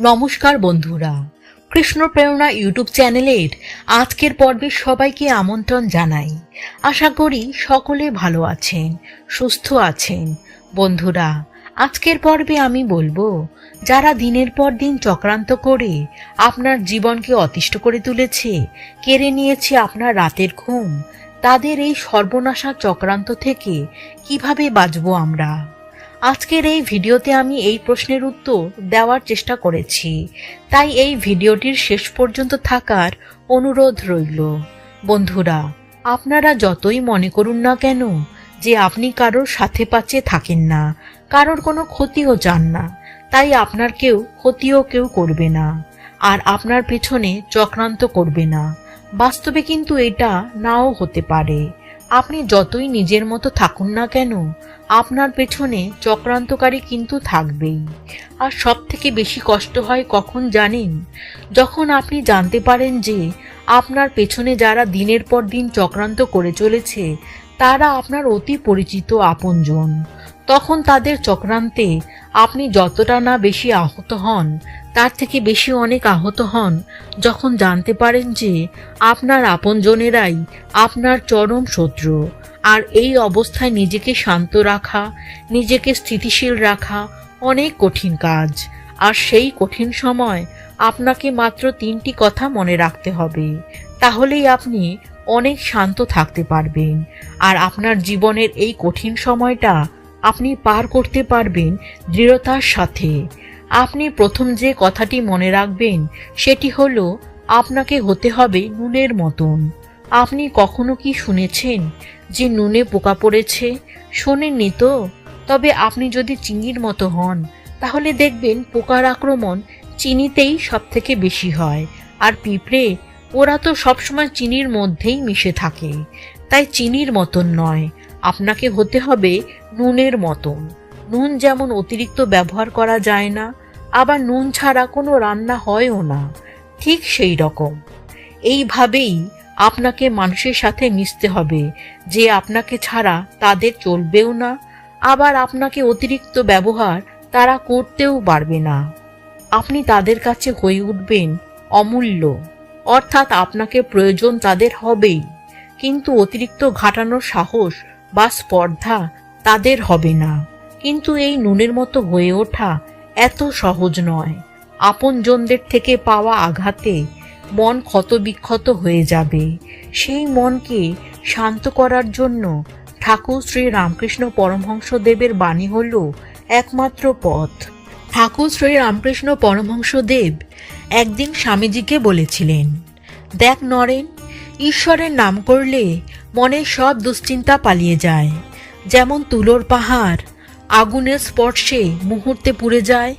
নমস্কার বন্ধুরা। কৃষ্ণ প্রেরণা ইউটিউব চ্যানেলের আজকের পর্বে সবাইকে আমন্ত্রণ জানাই। আশা করি সকলে ভালো আছেন, সুস্থ আছেন। বন্ধুরা, আজকের পর্বে আমি বলব, যারা দিনের পর দিন চক্রান্ত করে আপনার জীবনকে অতিষ্ঠ করে তুলেছে, কেড়ে নিয়েছে আপনার রাতের ঘুম, তাদের এই সর্বনাশা চক্রান্ত থেকে কীভাবে বাঁচবো আমরা? আজকের এই ভিডিওতে আমি এই প্রশ্নের উত্তর দেওয়ার চেষ্টা করেছি। তাই এই ভিডিওটির শেষ পর্যন্ত থাকার অনুরোধ রইল। বন্ধুরা, আপনারা যতই মনে করুন না কেন যে আপনি কারোর সাথে পাচ্ছে থাকেন না, কারোর কোনো ক্ষতিও চান না, তাই আপনার কেউ ক্ষতিও কেউ করবে না, আর আপনার পেছনে চক্রান্ত করবে না। বাস্তবে কিন্তু এটা নাও হতে পারে। আপনি যতই নিজের মতো থাকুন না কেন, আপনার পেছনে চক্রান্তকারী কিন্তু থাকবেই। আর সব থেকে বেশি কষ্ট হয় কখন জানেন? যখন আপনি জানতে পারেন যে আপনার পেছনে যারা দিনের পর দিন চক্রান্ত করে চলেছে, তারা আপনার অতি পরিচিত আপনজন। তখন তাদের চক্রান্তে আপনি যতটা না বেশি আহত হন তার থেকে বেশি অনেক আহত হন। যখন জানতে পারেন যে আপনার আপনজনেরাই আপনার চরম শত্রু। আর এই অবস্থায় নিজেকে শান্ত রাখা, নিজেকে স্থিতিশীল রাখা অনেক কঠিন কাজ। আর সেই কঠিন সময় আপনাকে মাত্র তিনটি কথা মনে রাখতে হবে। তাহলেই আপনি অনেক শান্ত থাকতে পারবেন। আর আপনার জীবনের এই কঠিন সময়টা আপনি পার করতে পারবেন দৃঢ়তার সাথে। আপনি প্রথম যে কথাটি মনে রাখবেন, সেটি হলো, আপনাকে হতে হবে নুনের মতন। আপনি কখনো কি শুনেছেন যে নুনে পোকা পড়েছে? শোনেননি তো? তবে আপনি যদি চিনির মতো হন, তাহলে দেখবেন পোকার আক্রমণ চিনিতেই সব থেকে বেশি হয়। আর পিঁপড়ে, ওরা তো সবসময় চিনির মধ্যেই মিশে থাকে। তাই চিনির মতন নয়, আপনাকে হতে হবে নুনের মতন। নুন যেমন অতিরিক্ত ব্যবহার করা যায় না, আবার নুন ছাড়া কোনো রান্না হয়ও না। ঠিক সেই রকম। এইভাবেই আপনাকে মানুষের সাথে মিশতে হবে, যে আপনাকে ছাড়া তাদের চলবেও না, আবার আপনাকে অতিরিক্ত ব্যবহার তারা করতেও পারবে না। আপনি তাদের কাছে হয়ে উঠবেন অমূল্য। অর্থাৎ আপনাকে প্রয়োজন তাদের হবেই, কিন্তু অতিরিক্ত ঘাটানোর সাহস বা স্পর্ধা তাদের হবে না। কিন্তু এই নুনের মতো হয়ে ওঠা এত সহজ নয়। আপনজনদের থেকে পাওয়া আঘাতে মন ক্ষতবিক্ষত হয়ে যাবে। সেই মনকে শান্ত করার জন্য ঠাকুর শ্রী রামকৃষ্ণ পরমহংসদেবের বাণী হল একমাত্র পথ। ঠাকুর শ্রী রামকৃষ্ণ পরমহংসদেব একদিন স্বামীজিকে বলেছিলেন, দেখ নরেন, ঈশ্বরের নাম করলে মনের সব দুশ্চিন্তা পালিয়ে যায়। যেমন তুলোর পাহাড় আগুনের স্পর্শে মুহূর্তে পুড়ে যায়,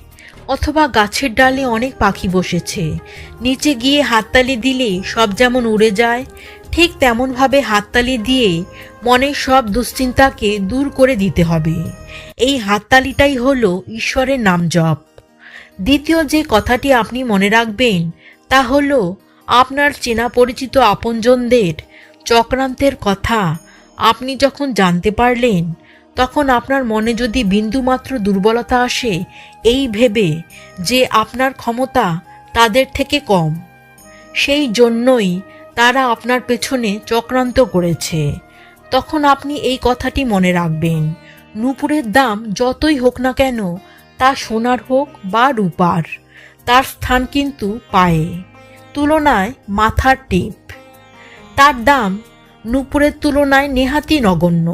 অথবা গাছের ডালে অনেক পাখি বসেছে। নিচে গিয়ে হাততালি দিলে সব যেমন উড়ে যায়, ঠিক তেমনভাবে হাততালি দিয়ে মনের সব দুশ্চিন্তাকে দূর করে দিতে হবে। এই হাততালিটাই হলো ঈশ্বরের নাম জপ। দ্বিতীয় যে কথাটি আপনি মনে রাখবেন, তা হলো আপনার চেনা পরিচিত আপনজনদের চক্রান্তের কথা। আপনি যখন জানতে পারলেন তখন আপনার মনে যদি বিন্দুমাত্র দুর্বলতা আসে, এই ভেবে যে আপনার ক্ষমতা তাদের থেকে কম। সেই জন্যই তারা আপনার পেছনে চক্রান্ত করেছে। তখন আপনি এই কথাটি মনে রাখবেন, নূপুরের দাম যতই হোক না কেন, তা সোনার হোক বা রূপার, তার স্থান কিন্তু পায়ে। তুলনায় মাথার টিপ। তার দাম নূপুরের তুলনায় নেহাতি নগণ্য।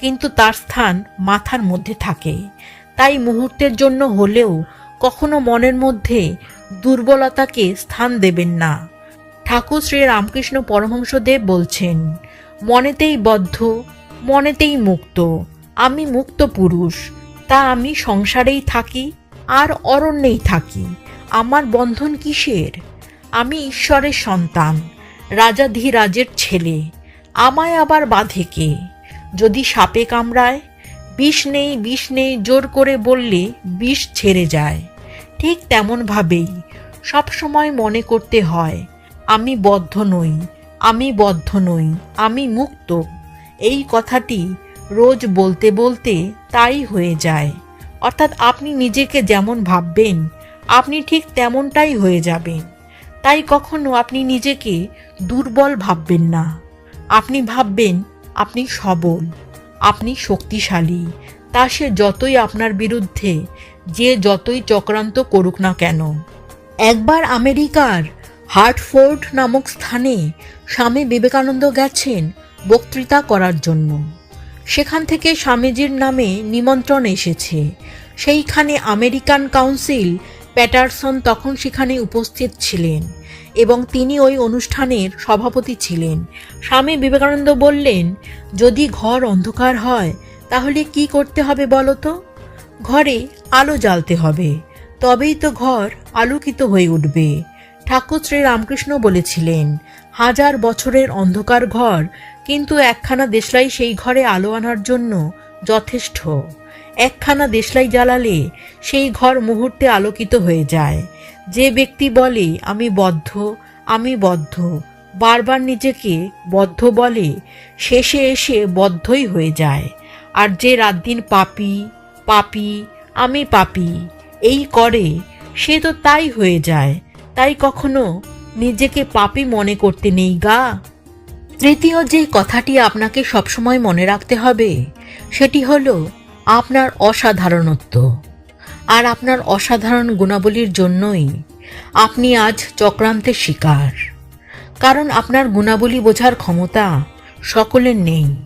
কিন্তু তার স্থান মাথার মধ্যে থাকে। তাই মুহূর্তের জন্য হলেও কখনো মনের মধ্যে দুর্বলতাকে স্থান দেবেন না। ঠাকুর শ্রী রামকৃষ্ণ পরমহংসদেব বলছেন, মনেতেই বদ্ধ, মনেতেই মুক্ত। আমি মুক্ত পুরুষ, তা আমি সংসারেই থাকি, আর অরণ্যেই থাকি। আমার বন্ধন কিসের? আমি ঈশ্বরের সন্তান, রাজাধিরাজের ছেলে। আমায় আবার বাঁধে কে? যদি সাপে কামড়ায়, বিষ নেই বিষ নেই, জোর করে বললে বিষ ছেড়ে যায়। ঠিক তেমনভাবেই সবসময় মনে করতে হয়, আমি বদ্ধ নই, আমি বদ্ধ নই, আমি মুক্ত। এই কথাটি রোজ বলতে বলতে তাই হয়ে যায়। অর্থাৎ আপনি নিজেকে যেমন ভাববেন, আপনি ঠিক তেমনটাই হয়ে যাবেন। তাই কখনো আপনি নিজেকে দুর্বল ভাববেন না। আপনি ভাববেন আপনি সবল, আপনি শক্তিশালী, তা সে যতই আপনার বিরুদ্ধে, যে যতই চক্রান্ত করুক না কেন। একবার আমেরিকার হার্টফোর্ড নামক স্থানে স্বামী বিবেকানন্দ গেছেন বক্তৃতা করার জন্য। সেখান থেকে স্বামীজির নামে নিমন্ত্রণ এসেছে। সেইখানে আমেরিকান কাউন্সিল প্যাটারসন তখন সেখানে উপস্থিত ছিলেন এবং তিনি ওই অনুষ্ঠানের সভাপতি ছিলেন। স্বামী বিবেকানন্দ বললেন, যদি ঘর অন্ধকার হয়, তাহলে কি করতে হবে বলো তো? ঘরে আলো জ্বালতে হবে, তবেই তো ঘর আলোকিত হয়ে উঠবে। ঠাকুর শ্রী রামকৃষ্ণ বলেছিলেন, হাজার বছরের অন্ধকার ঘর, কিন্তু একখানা দেশলাই সেই ঘরে আলো আনার জন্য যথেষ্ট। একখানা দেশলাই জ্বালালে সেই ঘর মুহূর্তে আলোকিত হয়ে যায়। যে ব্যক্তি বলে, আমি বদ্ধ আমি বদ্ধ, বারবার নিজেকে বদ্ধ বলে, শেষে এসে বদ্ধই হয়ে যায়। আর যে রাত দিন পাপি পাপি, আমি পাপি, এই করে, সে তো তাই হয়ে যায়। তাই কখনো নিজেকে পাপি মনে করতে নেই গা। তৃতীয় যে কথাটি আপনাকে সবসময় মনে রাখতে হবে, সেটি হলো আপনার অসাধারণত্ব। আর আপনার অসাধারণ গুণাবলীর জন্যই আপনি আজ চক্রান্তের শিকার। কারণ আপনার গুণাবলী বোঝার ক্ষমতা সকলের নেই।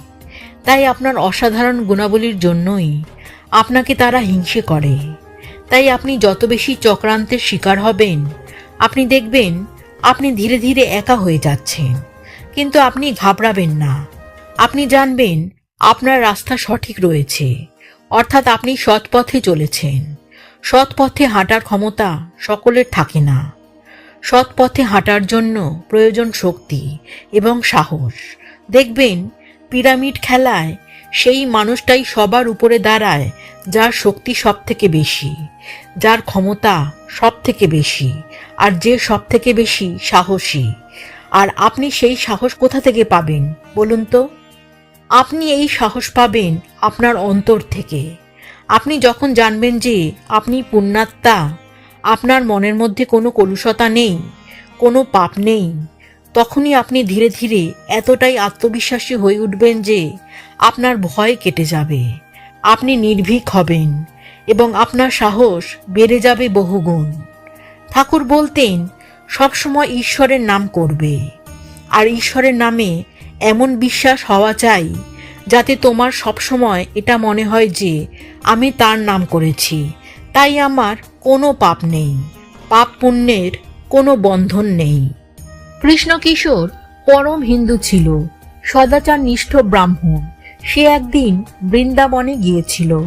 তাই আপনার অসাধারণ গুণাবলীর জন্যই আপনাকে তারা হিংসে করে। তাই আপনি যত বেশি চক্রান্তের শিকার হবেন, আপনি দেখবেন আপনি ধীরে ধীরে একা হয়ে যাচ্ছেন। কিন্তু আপনি ঘাবড়াবেন না। আপনি জানবেন আপনার রাস্তা সঠিক রয়েছে। অর্থাৎ আপনি সৎ পথে চলেছেন। সৎ পথে হাঁটার ক্ষমতা সকলের থাকে না। সৎ পথে হাঁটার জন্য প্রয়োজন শক্তি এবং সাহস। দেখবেন, পিরামিড খেলায় সেই মানুষটাই সবার উপরে দাঁড়ায়, যার শক্তি সব থেকে বেশি, যার ক্ষমতা সব থেকে বেশি, আর যে সব থেকে বেশি সাহসী। আর আপনি সেই সাহস কোথা থেকে পাবেন বলুন তো? আপনি এই সাহস পাবেন আপনার অন্তর থেকে। আপনি যখন জানবেন যে আপনি পুণ্যাত্মা, আপনার মনের মধ্যে কোনো কলুষতা নেই, কোনো পাপ নেই, তখনই আপনি ধীরে ধীরে এতটাই আত্মবিশ্বাসী হয়ে উঠবেন যে আপনার ভয় কেটে যাবে, আপনি নির্ভীক হবেন এবং আপনার সাহস বেড়ে যাবে বহুগুণ। ঠাকুর বলতেন, সবসময় ঈশ্বরের নাম করবে। আর ঈশ্বরের নামে এমন বিশ্বাস হওয়া চাই, যাতে তোমার সবসময় এটা মনে হয় যে আমি তার নাম করেছি। তাই আমার কোনো পাপ নেই, পাপ পুণ্যের কোনো বন্ধন নেই। কৃষ্ণ কিশোর পরম হিন্দু ছিল, সদাচার নিষ্ঠ ব্রাহ্মণ। সে একদিন বৃন্দাবনে গিয়েছিল।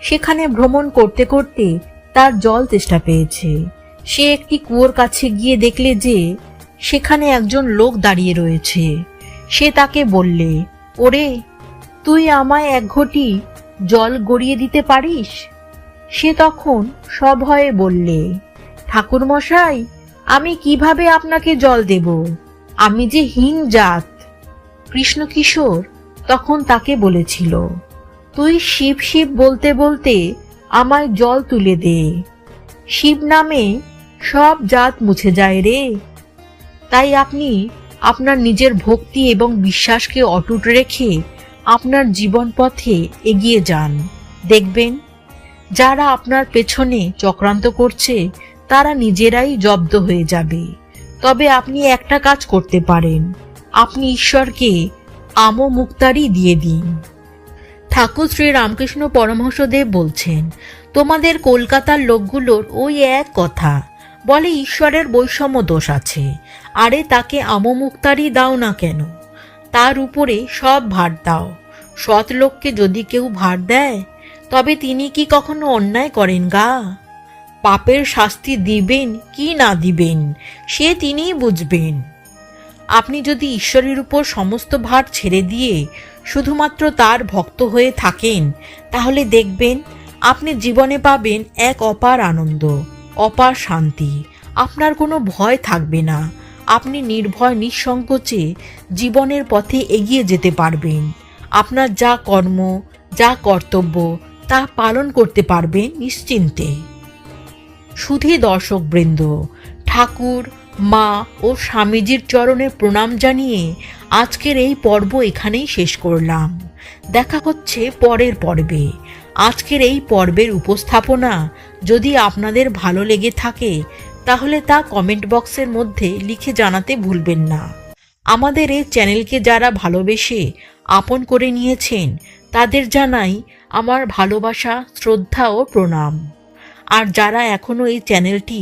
সেখানে ভ্রমণ করতে করতে তার জল চেষ্টা পেয়েছে। সে একটি কুয়োর কাছে গিয়ে দেখলে যে সেখানে একজন লোক দাঁড়িয়ে রয়েছে। সে তাকে বললে, ওরে, তুই আমায় এক ঘটি জল গড়িয়ে দিতে পারিস? সে তখন সভয়ে বললে, ঠাকুরমশাই, আমি কীভাবে আপনাকে জল দেব? আমি যে হীন জাত। কৃষ্ণ কিশোর তখন তাকে বলেছিল, তুই শিব শিব বলতে বলতে আমায় জল তুলে দে। শিব নামে সব জাত মুছে যায় রে। তাই আপনি আপনার নিজের ভক্তি এবং বিশ্বাসকে অটুট রেখে আপনার জীবন পথে এগিয়ে যান। দেখবেন, যারা আপনার পেছনে চক্রান্ত করছে, তারা নিজেরাই জব্দ হয়ে যাবে। তবে আপনি একটা কাজ করতে পারেন। আপনি ঈশ্বরকে আমো মুক্তারি দিয়ে দিন। ঠাকুর শ্রী রামকৃষ্ণ পরমহংসদেব বলছেন, তোমাদের কলকাতার লোকগুলোর ওই এক কথা। বলে, ঈশ্বরের বৈষম্য দোষ আছে। আরে তাকে আমমুক্তারি দাও না কেন? তার উপরে সব ভার দাও। সৎ লোককে যদি কেউ ভার দেয়, তবে তিনি কি কখনো অন্যায় করেন গা? পাপের শাস্তি দিবেন কি না দিবেন, সে তিনিই বুঝবেন। আপনি যদি ঈশ্বরের উপর সমস্ত ভার ছেড়ে দিয়ে শুধুমাত্র তার ভক্ত হয়ে থাকেন, তাহলে দেখবেন আপনি জীবনে পাবেন এক অপার আনন্দ। অপার শান্তি। আপনার কোনো ভয় থাকবে না। আপনি নির্ভয় নিঃসংকোচে জীবনের পথে এগিয়ে যেতে পারবেন। আপনার যা কর্ম, যা কর্তব্য, তা পালন করতে পারবেন নিশ্চিন্তে। সুধী দর্শকবৃন্দ, ঠাকুর, মা ও স্বামীজির চরণে প্রণাম জানিয়ে আজকের এই পর্ব এখানেই শেষ করলাম। দেখা হচ্ছে পরের পর্বে। আজকের এই পর্বের উপস্থাপনা যদি আপনাদের ভালো লেগে থাকে, তাহলে তা কমেন্ট বক্সের মধ্যে লিখে জানাতে ভুলবেন না। আমাদের এই চ্যানেলকে যারা ভালোবেসে আপন করে নিয়েছেন, তাদের জানাই আমার ভালোবাসা, শ্রদ্ধা ও প্রণাম। আর যারা এখনও এই চ্যানেলটি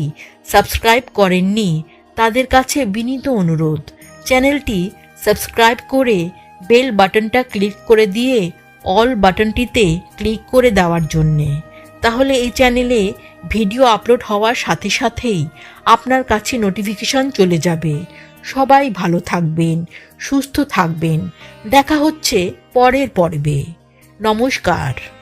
সাবস্ক্রাইব করেননি, তাদের কাছে বিনীত অনুরোধ, চ্যানেলটি সাবস্ক্রাইব করে বেল বাটনটা ক্লিক করে দিয়ে অল বাটনটিতে ক্লিক করে দেওয়ার জন্যে। তাহলে এই চ্যানেলে ভিডিও আপলোড হওয়ার সাথে সাথেই আপনার কাছে নোটিফিকেশন চলে যাবে। সবাই ভালো থাকবেন, সুস্থ থাকবেন। দেখা হচ্ছে পরের পর্বে। নমস্কার।